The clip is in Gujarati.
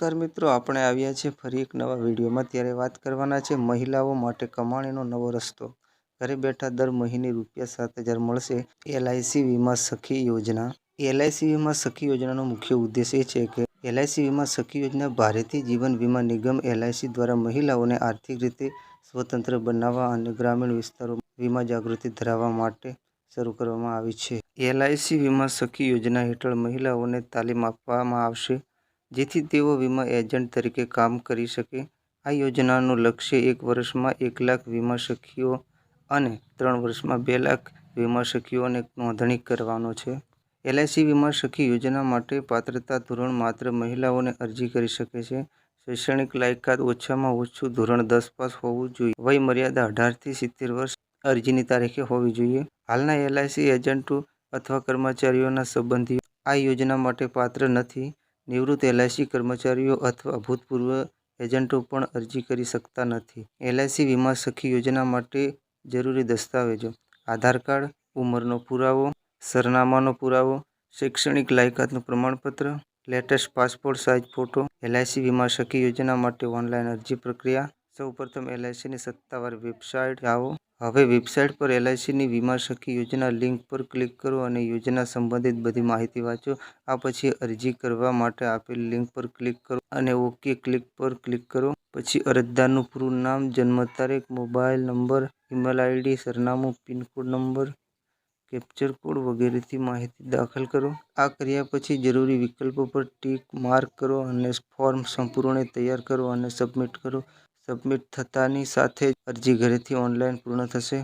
નમસ્કાર મિત્રો, આપણે આવ્યા છીએ ફરી એક નવા વિડીયોમાં. ત્યારે વાત કરવાના છે મહિલાઓ માટે કમાણીનો નવો રસ્તો. ઘરે બેઠા દર મહિને રૂપિયા સાત હજાર મળશે એલઆઈસી વીમા સખી યોજના. એલઆઈસી વીમા સખી યોજનાનો મુખ્ય ઉદ્દેશ એ છે કે એલઆઈસી વીમા સખી યોજના ભારતીય જીવન વીમા નિગમ એલઆઈસી દ્વારા મહિલાઓને આર્થિક રીતે સ્વતંત્ર બનાવવા અને ગ્રામીણ વિસ્તારોમાં વીમા જાગૃતિ ધરાવવા માટે શરૂ કરવામાં આવી છે. એલઆઈસી વીમા સખી યોજના હેઠળ મહિલાઓને તાલીમ આપવામાં આવશે. જેથી તેઓ વીમા એજન્ટ તરીકે કામ કરી શકે. આ યોજનાનું લક્ષ્ય એક વર્ષમાં એક લાખ વીમા સખીઓ અને ત્રણ વર્ષમાં બે લાખ વીમા સખીઓને નોંધણી કરવાનો છે. એલઆઈસી વીમા સખી યોજના માટે પાત્રતા ધોરણ માત્ર મહિલાઓને અરજી કરી શકે છે. શૈક્ષણિક લાયકાત ઓછામાં ઓછું ધોરણ દસ પાસ હોવું જોઈએ. વય મર્યાદા અઢારથી સિત્તેર વર્ષ અરજીની તારીખે હોવી જોઈએ. હાલના એલઆઈસી એજન્ટો અથવા કર્મચારીઓના સંબંધીઓ આ યોજના માટે પાત્ર નથી. નિવૃત્ત એલઆઈસી કર્મચારીઓ અથવા ભૂતપૂર્વ એજન્ટો પણ અરજી કરી શકતા નથી. એલઆઈસી વીમા સખી યોજના માટે જરૂરી દસ્તાવેજો. આધાર કાર્ડ, ઉંમરનો પુરાવો, સરનામાનો પુરાવો, શૈક્ષણિક લાયકાતનું પ્રમાણપત્ર, latest passport size photo. LIC વીમા સખી યોજના માટે ઓનલાઈન અરજી પ્રક્રિયા. સૌપ્રથમ એલઆઈસીની સત્તાવાર વેબસાઇટ જાઓ હવે વેબસાઇટ પર એલઆઈસીની વીમા સખી યોજના લિંક પર ક્લિક કરો અને યોજના સંબંધિત બધી માહિતી વાંચો. આ પછી અરજી કરવા માટે આપેલ લિંક પર ક્લિક કરો અને ઓકે ક્લિક પર ક્લિક કરો. પછી અરજદારનું પૂરું નામ, જન્મ તારીખ, મોબાઈલ નંબર, ઈમેલ આઈડી, સરનામું, પિનકોડ નંબર, કેપ્ચર કોડ વગેરેથી માહિતી દાખલ કરો. આ કર્યા પછી જરૂરી વિકલ્પો પર ટીક માર્ક કરો અને ફોર્મ સંપૂર્ણ તૈયાર કરો અને સબમિટ કરો. સબમિટ થતાની સાથે જ અરજી ઘરેથી ઓનલાઈન પૂર્ણ થશે?